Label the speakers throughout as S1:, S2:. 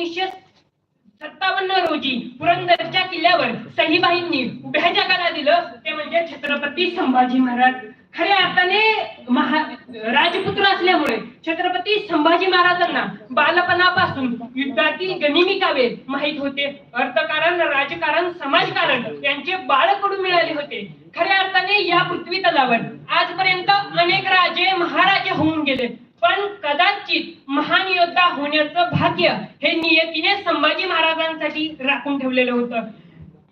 S1: एकोणीसशे सत्तावन्न रोजी पुरंदरच्या किल्ल्यावर सहीबाईंनी उभ्या जगाला दिलं ते म्हणजे छत्रपती संभाजी महाराज. खऱ्या अर्थाने महा राजपुत्र असल्यामुळे छत्रपती संभाजी महाराजांना बालपणापासून युद्धातील गनिमी कावे माहीत होते. अर्थकारण राजकारण समाजकारण यांचे बाळकडून मिळाले होते. खऱ्या अर्थाने या पृथ्वी तलावर आजपर्यंत अनेक राजे महाराजे होऊन गेले. पण कदाचित महान योद्धा होण्याचं भाग्य हे नियतीने संभाजी महाराजांसाठी राखून ठेवलेलं होतं.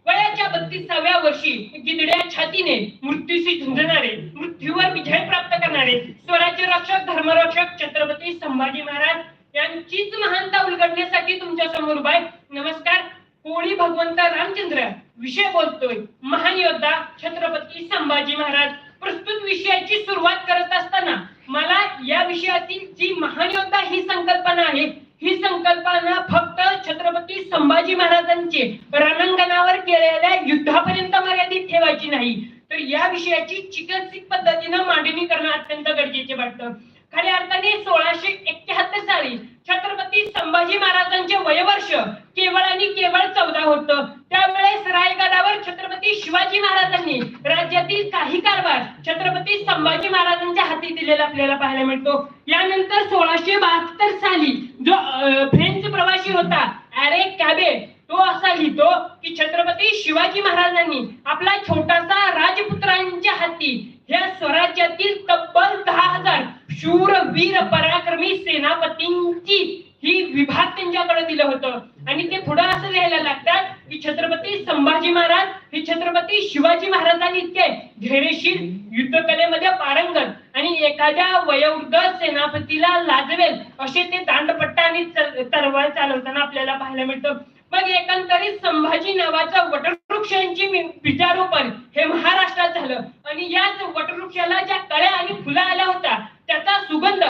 S1: वयाच्या बत्तीसाव्या वर्षी गिदड्या छातीने मृत्यूशी झुंजणारे मृत्यूवर विजय प्राप्त करणारे स्वराज्य रक्षक धर्मरक्षक छत्रपती संभाजी महाराज यांचीच महानता उलगडण्यासाठी तुमच्यासमोर उभा नमस्कार कोळी भगवंत रामचंद्र विषय बोलतोय. महान योद्धा छत्रपती संभाजी महाराज प्रस्तुत विषयाची सुरुवात करत असताना मला या विषयातील जी महान योद्धा ही संकल्पना आहे ही संकल्पना फक्त छत्रपती संभाजी महाराजांचे रणांगणावर केलेल्या युद्धापर्यंत मर्यादित ठेवायची नाही. तर या विषयाची चिकित्सिक पद्धतीनं मांडणी करणं अत्यंत गरजेचे वाटतं. खऱ्या अर्थाने सोळाशे एक्क्याहत्तर साली छत्रपती संभाजी महाराजांचे वयवर्ष केवळ आणि केवळ चौदा होत. त्यावेळेस रायगडावर छत्रपती शिवाजी महाराजांनी राज्यातील काही कारभार छत्रपती संभाजी महाराजांच्या हाती दिलेला आपल्याला पाहायला मिळतो. यानंतर सोळाशे बहात्तर साली जो फ्रेंच प्रवासी होता अरे कॅबे तो असा लिहितो की छत्रपती शिवाजी महाराजांनी आपला छोटासा राजपुत्रांच्या हाती या स्वराज्यातील तब्बल दहा हजार शूर वीर पराक्रमी सेनापतींची ही विभाग त्यांच्याकडे दिलं होतं. आणि ते पुढे असं लिहायला लागतात की छत्रपती संभाजी महाराज हे छत्रपती शिवाजी महाराजांनी इतके धैर्यशील युद्धकलेमध्ये पारंगत आणि एखाद्या वयोवृद्ध सेनापतीला लाजवेल असे ते दांडपट्टा आणि तरवार तलवार चालवताना आपल्याला पाहायला मिळतं. मग एकंदरीत संभाजी नावाचं वटवृक्षांची वि- बीजारोपण हे महाराष्ट्रात झालं. आणि याच वटवृक्षाला ज्या कळ्या आणि फुलं आल्या होत्या त्याचा सुगंध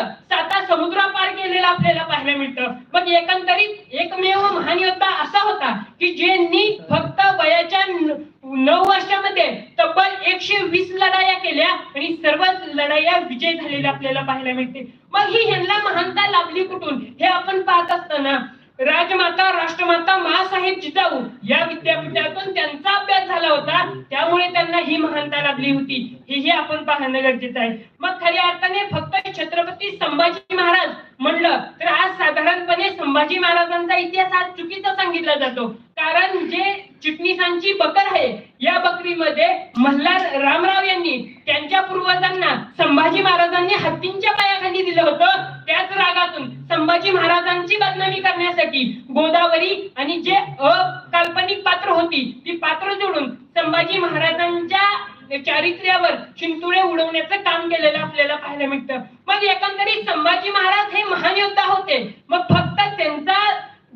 S1: साता समुद्रापार केलेला आपल्याला पाहायला मिळतं. मग एकंदरीत एकमेव महान योद्धा असा होता की ज्यांनी फक्त वयाच्या नऊ वर्षामध्ये तब्बल एकशे वीस लढाया केल्या आणि सर्वच लढाया विजय झालेल्या आपल्याला पाहायला मिळते मग ही ह्यांना महानता लाभली कुठून? हे आपण पाहत असताना राजमाता राष्ट्रमाता मासाहेब जिजाऊ या विद्यापीठातून त्यांचा अभ्यास झाला होता. त्यामुळे त्यांना ही महानता लाभली होती. हेही आपण पाहणं गरजेचं आहे. मग खऱ्या अर्थाने फक्त छत्रपती संभाजी महाराज म्हणलं तर आज साधारणपणे संभाजी महाराजांचा इतिहास आज चुकीचा सांगितला जातो. कारण जे चिटणीसांची बकर आहे या बकरीमध्ये मल्हार रामराव यांनी त्यांच्या पूर्वजांना संभाजी महाराजांनी हत्तींच्या पायाखाली दिलं होतं. त्याच रागातून शिवाजी महाराजांची बदनामी करण्यासाठी गोदावरी आणि जे अकाल्पनिक पात्र होती ती पात्र जोडून संभाजी महाराजांच्या चारित्र्यावर चिंतुळे उडवण्याचं काम केलेलं आपल्याला पाहायला मिळतं. मग एकंदरीत संभाजी महाराज हे महान योद्धा होते. मग फक्त त्यांचा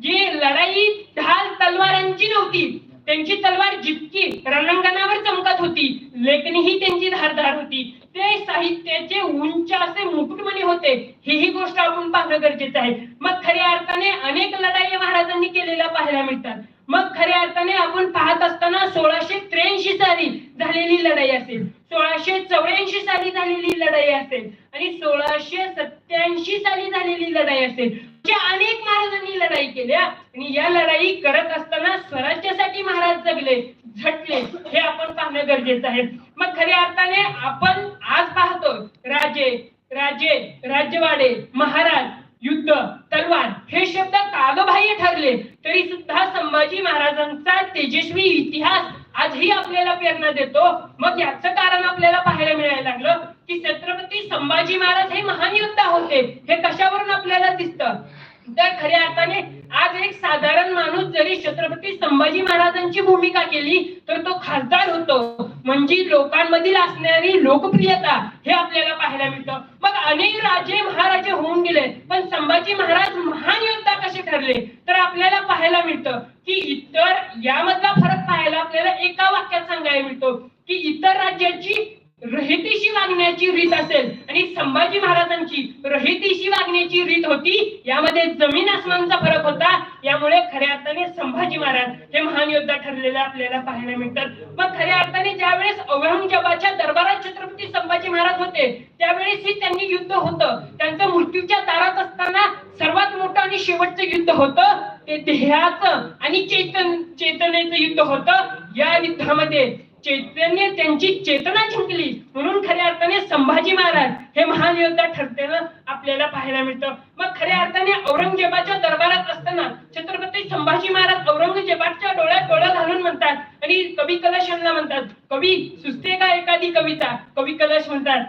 S1: जी लढाई ढाल तलवारांची नव्हती त्यांची तलवार जितकी रणांगणावर चमकत होती लेखणी ही त्यांची धारदार होती. ते साहित्याचे उंच असे मुकुटमणी होते. ही ही गोष्ट आपण पाहणं गरजेचं आहे. मग खऱ्या अर्थाने अनेक लढाई महाराजांनी केलेल्या पाहायला मिळतात. मग खऱ्या अर्थाने आपण पाहत असताना सोळाशे त्र्याऐंशी साली झालेली लढाई असेल. सोळाशे चौऱ्याऐंशी साली झालेली लढाई असेल. आणि सोळाशे सत्याऐंशी साली झालेली लढाई असेल. अनेक महाराजांनी लढाई केल्या. आणि या लढाई करत असताना स्वराज्यासाठी महाराज जगले. झटले हे आपण पाहणं गरजेचं आहे. मग खऱ्या अर्थाने आपण आज पाहतो राजे राजे राज्यवाडे महाराज युद्ध तलवार हे शब्द कागबाह्य ठरले. तरी सुद्धा संभाजी महाराजांचा तेजस्वी इतिहास आजही आपल्याला प्रेरणा देतो. मग याचं कारण आपल्याला पाहायला मिळायला लागलं की छत्रपती संभाजी महाराज हे महान योद्धा होते. हे कशावरून आपल्याला दिसतं? तर खऱ्या अर्थाने आज एक साधारण माणूस जरी छत्रपती संभाजी महाराजांची भूमिका केली तर तो खासदार होतो. म्हणजे लोकांमधील असणारी लोकप्रियता हे आपल्याला पाहायला मिळतं. मग अनेक राजे महाराजे होऊन गेले पण संभाजी महाराज महान योद्धा कसे ठरले? तर आपल्याला पाहायला मिळतं की इतर यामधला फरक पाहायला आपल्याला एका वाक्यात सांगायला मिळतो की इतर राज्याची रहितीशी वागण्याची रीत असेल आणि संभाजी महाराजांची रहितीशी वागण्याची रीत होती यामध्ये जमीन आसमानचा फरक होता. यामुळे खऱ्या अर्थाने संभाजी महाराज हे महान योद्धा ठरलेले आपल्याला पाहायला मिळतात. मग खऱ्या अर्थाने ज्यावेळेस औरंगजेबाच्या दरबारात छत्रपती संभाजी महाराज होते त्यावेळेस ही त्यांनी युद्ध होतं. त्यांचं मृत्यूच्या दारात असताना सर्वात मोठं आणि शेवटचं युद्ध होतं ते ध्येयाचं आणि चेतन चेतनेचं युद्ध होतं. या युद्धामध्ये चैतन्य त्यांची चेतना जिंकली. म्हणून खऱ्या अर्थाने संभाजी महाराज हे महान योद्धा ठरतेनं आपल्याला पाहायला मिळतं. मग खऱ्या अर्थाने औरंगजेबाच्या दरबारात असताना छत्रपती संभाजी महाराज औरंगजेबाच्या डोळ्यात डोळा घालून म्हणतात आणि कवी कलश यांना म्हणतात. कवी सुचते का एखादी कविता? कवी कलश म्हणतात.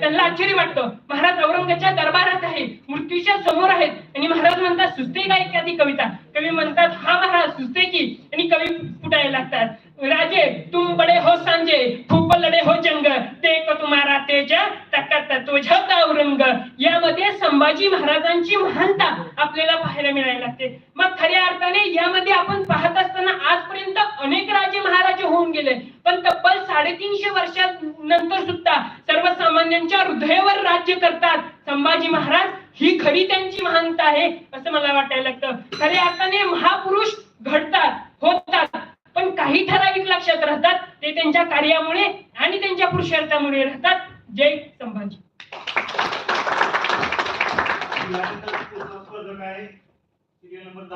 S1: त्यांना आश्चर्य वाटतं. महाराज औरंगाच्या दरबारात आहे मृत्यूच्या समोर आहेत. आणि महाराज म्हणतात सुचते का एखादी कविता? कवी म्हणतात हा महाराज सुचते की. आणि कवी फुटायला लागतात राजे तुम म्हणजे फुपलडे हो जंग ते तुम्हाला तेज तकत तुझ्यात औरंग यामध्ये संभाजी महाराजांची महानता आपल्याला पाहायला मिळायला लागते. मग खऱ्या अर्थाने यामध्ये आपण पाहत असताना आजपर्यंत अनेक राजे महाराजे होऊन गेले. पण तब्बल साडेतीनशे वर्षात नंतर सुद्धा सर्वसामान्यांच्या हृदयावर राज्य करतात संभाजी महाराज. ही खरी त्यांची महानता आहे असं मला वाटायला लागतं. खऱ्या अर्थाने महापुरुष घडतात होतात. पण काही ठराविक लक्षात राहतात ते त्यांच्या कार्यामुळे आणि त्यांच्या पुरुषार्थामुळे राहतात. जय संभाजी.
S2: नंबर